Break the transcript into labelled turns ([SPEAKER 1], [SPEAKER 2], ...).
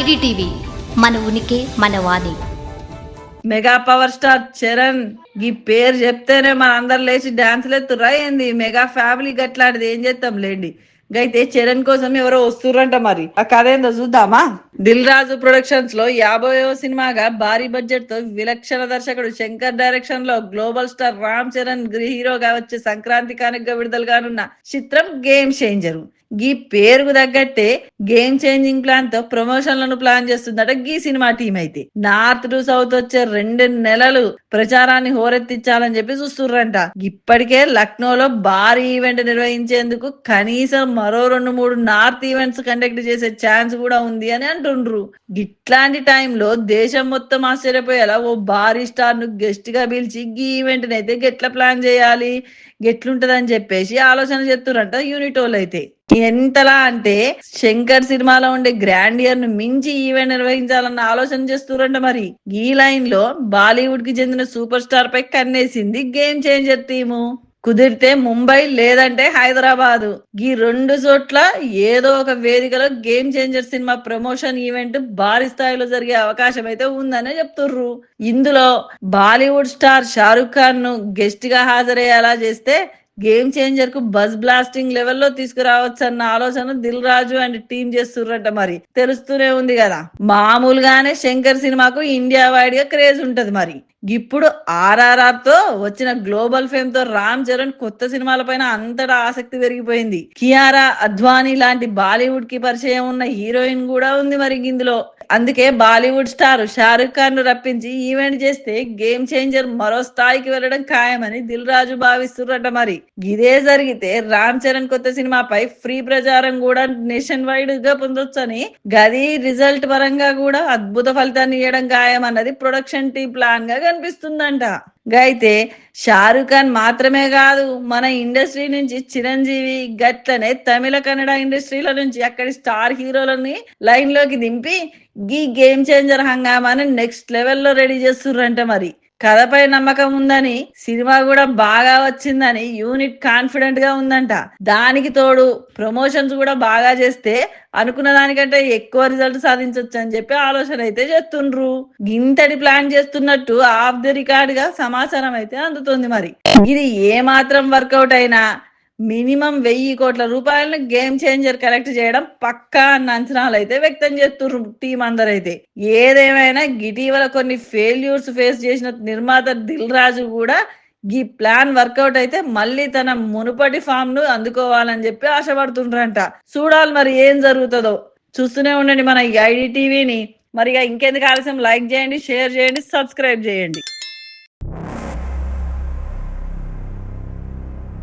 [SPEAKER 1] IDTV మన ఉనికి మన వాణి.
[SPEAKER 2] మెగా పవర్ స్టార్ చరణ్ ఈ పేరు చెప్తేనే మన అందరు లేచి డాన్సులు ఎత్తురా ఏంది? మెగా ఫ్యామిలీ గట్లాంటిది ఏం చేస్తాం లేండి? అయితే చరణ్ కోసం ఎవరో వస్తుర్రంట మరి. ఆ కథ ఏందో చూద్దామా? దిల్ రాజు ప్రొడక్షన్స్లో యాభైవ సినిమాగా భారీ బడ్జెట్తో విలక్షణ దర్శకుడు శంకర్ డైరెక్షన్లో గ్లోబల్ స్టార్ రామ్ చరణ్ హీరోగా వచ్చే సంక్రాంతి కానుక విడుదల కానున్న చిత్రం గేమ్ చేంజర్ గీ పేరుకు తగ్గట్టే గేమ్ చేంజింగ్ ప్లాన్తో ప్రమోషన్లను ప్లాన్ చేస్తుందట గీ సినిమా టీం అయితే. నార్త్ టు సౌత్ వచ్చే రెండు నెలలు ప్రచారాన్ని హోరెత్తించాలని చెప్పి చూస్తుర్రంట. ఇప్పటికే లక్నోలో భారీ ఈవెంట్ నిర్వహించేందుకు కనీసం మరో రెండు మూడు నార్త్ ఈవెంట్స్ కండక్ట్ చేసే ఛాన్స్ కూడా ఉంది అని అంటుండ్రు. ఇట్లాంటి టైంలో దేశం మొత్తం ఆశ్చర్యపోయేలా ఓ భారీ స్టార్ను గెస్ట్గా పిలిచి గీ ఈవెంట్ అయితే ఎట్లా ప్లాన్ చేయాలి. గెట్లుంటదని చెప్పేసి ఆలోచన చేస్తురంట యూనిట్ వాళ్ళు అయితే ఎంతలా అంటే శంకర్ సినిమాలో ఉండే గ్రాండ్ ఇయర్ను మించి ఈవెంట్ నిర్వహించాలన్న ఆలోచన చేస్తురంట మరి. ఈ లైన్లో బాలీవుడ్కి చెందిన సూపర్ స్టార్ పై కన్నేసింది గేమ్ చేంజర్ టీము కుదిరితే ముంబై లేదంటే హైదరాబాద్. ఈ రెండు చోట్ల ఏదో ఒక వేదికలో గేమ్ చేంజర్ సినిమా ప్రమోషన్ ఈవెంట్ భారీ స్థాయిలో జరిగే అవకాశం అయితే ఉందనే చెప్తుర్రు. ఇందులో బాలీవుడ్ స్టార్ షారుఖ్ ఖాన్ను గెస్ట్గా హాజరయ్యేలా చేస్తే గేమ్ చేంజర్కు బజ్ బ్లాస్టింగ్ లెవెల్లో తీసుకురావచ్చు అన్న ఆలోచన దిల్ రాజు అండ్ టీం చేస్తుర్రట మరి. తెలుస్తూనే ఉంది కదా. మామూలుగానే శంకర్ సినిమాకు ఇండియా వైడ్గా క్రేజ్ ఉంటది మరి. ఇప్పుడు ఆర్ఆర్ఆర్తో వచ్చిన గ్లోబల్ ఫేమ్తో రామ్ చరణ్ కొత్త సినిమాల పైన అంతటా ఆసక్తి పెరిగిపోయింది. కియారా అద్వానీ లాంటి బాలీవుడ్కి పరిచయం ఉన్న హీరోయిన్ కూడా ఉంది మరి ఇందులో. అందుకే బాలీవుడ్ స్టార్ షారుఖ్ ఖాన్ను రప్పించి ఈవెంట్ చేస్తే గేమ్ చేంజర్ మరో స్థాయికి వెళ్ళడం ఖాయమని దిల్ రాజు భావిస్తుర్రట మరి. ఇదే జరిగితే రామ్ చరణ్ కొత్త సినిమాపై ఫ్రీ ప్రచారం కూడా నేషన్ వైడ్గా పొందొచ్చని గది రిజల్ట్ పరంగా కూడా అద్భుత ఫలితాన్ని ఇవ్వడం ఖాయమన్నది ప్రొడక్షన్ టీం ప్లాన్గా కనిపిస్తుందంట. అయితే షారుఖ్ ఖాన్ మాత్రమే కాదు మన ఇండస్ట్రీ నుంచి చిరంజీవి గట్లనే తమిళ కన్నడ ఇండస్ట్రీల నుంచి అక్కడి స్టార్ హీరోలని లైన్లోకి దింపి గీ గేమ్ చేంజర్ హంగామాని నెక్స్ట్ లెవెల్లో రెడీ చేస్తుర్రంట మరి. కథపై నమ్మకం ఉందని సినిమా కూడా బాగా వచ్చిందని యూనిట్ కాన్ఫిడెంట్గా ఉందంట. దానికి తోడు ప్రమోషన్స్ కూడా బాగా చేస్తే అనుకున్న దానికంటే ఎక్కువ రిజల్ట్ సాధించవచ్చు అని చెప్పి ఆలోచన అయితే చేస్తుండ్రు. ఇంతటి ప్లాన్ చేస్తున్నట్టు ఆఫ్ ది రికార్డ్గా సమాచారం అయితే అందుతుంది మరి. ఇది ఏ మాత్రం వర్కౌట్ అయినా మినిమం వెయ్యి కోట్ల రూపాయలను గేమ్ చేంజర్ కలెక్ట్ చేయడం పక్కా అన్న అంచనాలు అయితే వ్యక్తం చేస్తున్నారు టీం అందరైతే. ఏదేమైనా ఇటీవల కొన్ని ఫెయిల్యూర్స్ ఫేస్ చేసిన నిర్మాత దిల్ రాజు కూడా ఈ ప్లాన్ వర్కౌట్ అయితే మళ్ళీ తన మునుపటి ఫామ్ను అందుకోవాలని చెప్పి ఆశపడుతుండ్రంట. చూడాలి మరి ఏం జరుగుతుందో. చూస్తూనే ఉండండి మన ఐడి టీవీని మరి ఇక ఇంకెందుకు ఆలస్యం? లైక్ చేయండి షేర్ చేయండి సబ్స్క్రైబ్ చేయండి.